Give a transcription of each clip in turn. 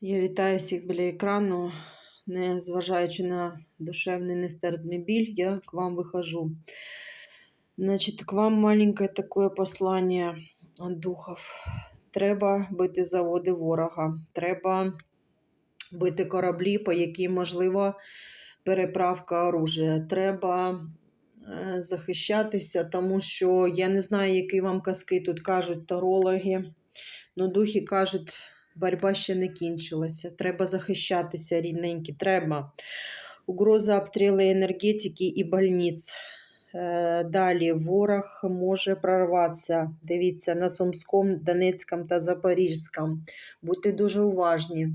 Я вітаю всіх біля екрану. Не зважаючи на душевний нестерпний біль, я к вам выхожу. Значит, к вам маленькое такое послание от духов. Треба бити заводи ворога. Треба бити кораблі, по яким можливо переправка оружия. Треба е, захищатися, тому що я не знаю, які вам казки тут кажуть тарологи. Ну, духи кажуть, боротьба ще не кінчилася. Треба захищатися, рідненькі, треба. Угроза обстріли енергетики і больниць. Е, Далі ворог може прорватися. Дивіться, на Сумському, Донецькому та Запорізькому. Будьте дуже уважні.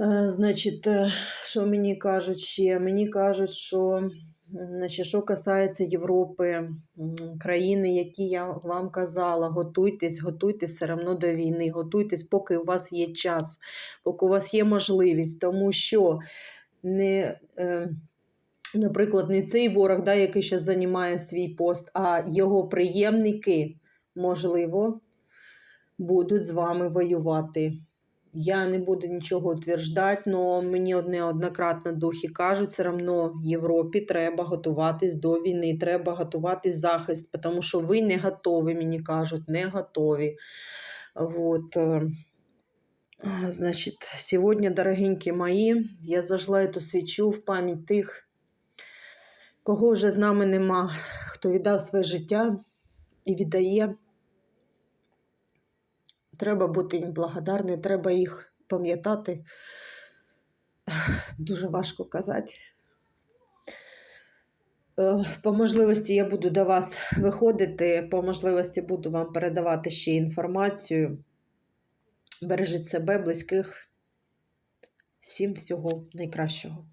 Е, Значить, е, що мені кажуть ще? Мені кажуть, що значить, що касається Європи, країни, які я вам казала, готуйтесь, готуйтесь все одно до війни, готуйтесь, поки у вас є час, поки у вас є можливість, тому що не. Е, Наприклад, не цей ворог, да, який ще займає свій пост, а його приємники, можливо, будуть з вами воювати. Я не буду нічого утверждати, але мені одне духи кажуть, все одно Європі треба готуватись до війни, треба готуватись захист, тому що ви не готові, мені кажуть, не готові. Вот. е, а, Значит, сегодня, дорогенькі мої, я зажгла эту свічу в пам'ять тих, кого вже з нами нема, хто віддав своє життя і віддає. Треба бути їм благодарним, треба їх пам'ятати. Дуже важко казати. Е, По можливості я буду до вас виходити, по можливості буду вам передавати ще інформацію. Бережіть себе, близьких. Всім всього найкращого.